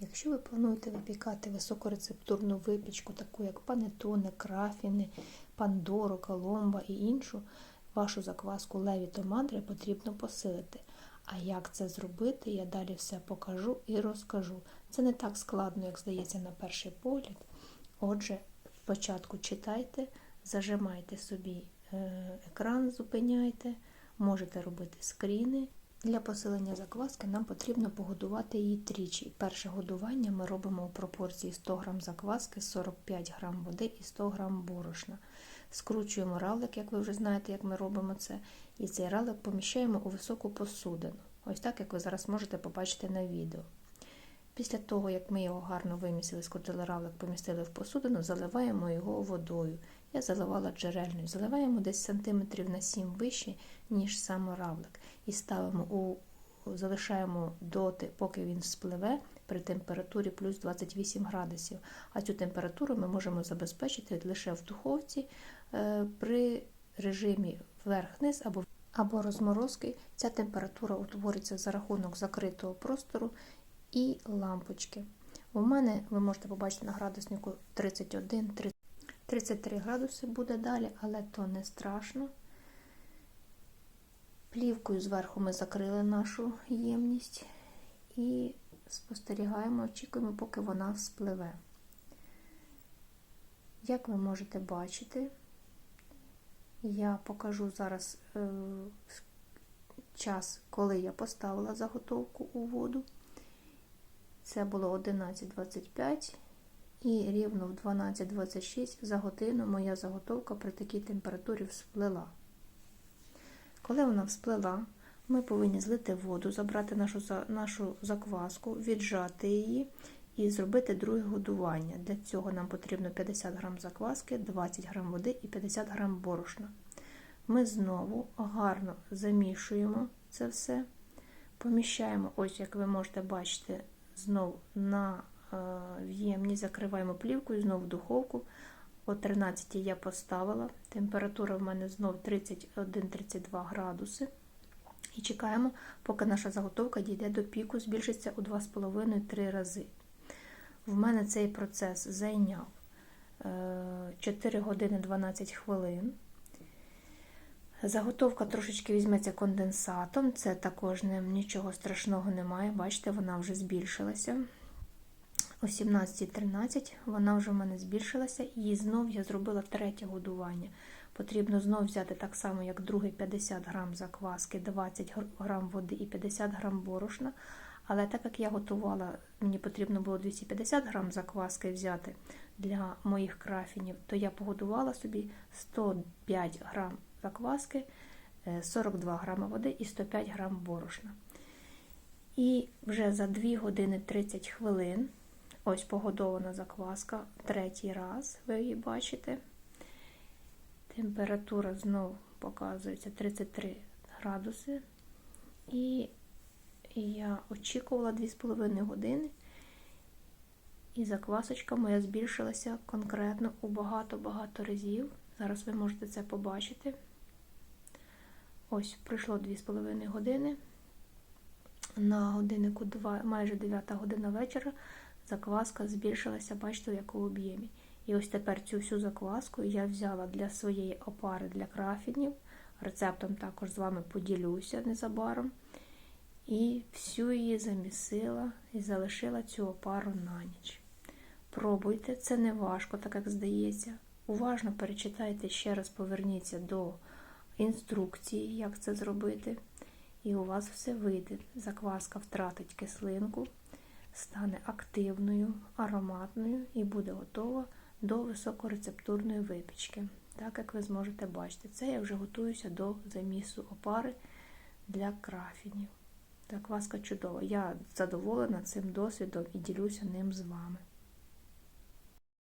Якщо ви плануєте випікати високорецептурну випічку, таку як панетоне, крафіни, пандоро, коломба і іншу, вашу закваску левіто мандри потрібно посилити. А як це зробити, я далі все покажу і розкажу. Це не так складно, як здається на перший погляд. Отже, спочатку читайте, зажимайте собі е, екран, зупиняйте, можете робити скріни. Для посилення закваски нам потрібно погодувати її тричі. Перше годування ми робимо у пропорції 100 г закваски, 45 г води і 100 г борошна. Скручуємо равлик, як ви вже знаєте, як ми робимо це, і цей равлик поміщаємо у високу посудину. Ось так, як ви зараз можете побачити на відео. Після того, як ми його гарно вимісили, скрутили равлик, помістили в посудину, заливаємо його водою. Я заливала джерельною. Заливаємо десь сантиметрів на 7 вище, ніж сам равлик. І ставимо у, залишаємо доти, поки він спливе при температурі плюс 28 градусів. А цю температуру ми можемо забезпечити лише в духовці е, при режимі вверх-вниз або або розморозки. Ця температура утворюється за рахунок закритого простору і лампочки. У мене, ви можете побачити на градуснику 31 33 градуси буде далі, але то не страшно. Плівкою зверху ми закрили нашу ємність і спостерігаємо, очікуємо, поки вона спливе. Як ви можете бачити, я покажу зараз е, час, коли я поставила заготовку у воду. Це було 11.25 і рівно в 12.26 за годину моя заготовка при такій температурі всплила. Коли вона всплила, ми повинні злити воду, забрати нашу нашу закваску, віджати її і зробити друге годування. Для цього нам потрібно 50 г закваски, 20 г води і 50 г борошна. Ми знову гарно замішуємо це все, поміщаємо, ось як ви можете бачити, знову на в'ємність, закриваємо плівкою, знову в духовку. О 13 я поставила. Температура в мене знов 31-32 градуси. І чекаємо, поки наша заготовка дійде до піку, збільшиться у 2,5-3 рази. В мене цей процес зайняв 4 години 12 хвилин. Заготовка трошечки візьметься конденсатом, це також нічого страшного немає. Бачите, вона вже збільшилася. О 17.13 вона вже в мене збільшилася, і знов я зробила третє годування. Потрібно знов взяти так само, як другий 50 грам закваски, 20 грам води і 50 грам борошна. Але так як я готувала, мені потрібно було 250 грам закваски взяти для моїх крафінів, то я погодувала собі 105 грам закваски, 42 грами води і 105 грам борошна. І вже за 2 години 30 хвилин. Ось погодована закваска третій раз, ви її бачите. Температура знову показується 33 градуси. І я очікувала 2,5 години. І заквасочка моя збільшилася конкретно у багато-багато разів. Зараз ви можете це побачити. Ось, пройшло 2,5 години. На годиннику 2, майже 9 година вечора закваска збільшилася, бачите, в якому об'ємі. І ось тепер цю всю закваску я взяла для своєї опари для крафінів. Рецептом також з вами поділюся незабаром. І всю її замісила і залишила цю опару на ніч. Пробуйте, це не важко, так як здається. Уважно перечитайте ще раз, поверніться до інструкції, як це зробити. І у вас все вийде. Закваска втратить кислинку стане активною, ароматною і буде готова до високорецептурної випічки. Так як ви зможете бачити, це я вже готуюся до замісу опари для крафінів. Так, васка чудова. Я задоволена цим досвідом і ділюся ним з вами.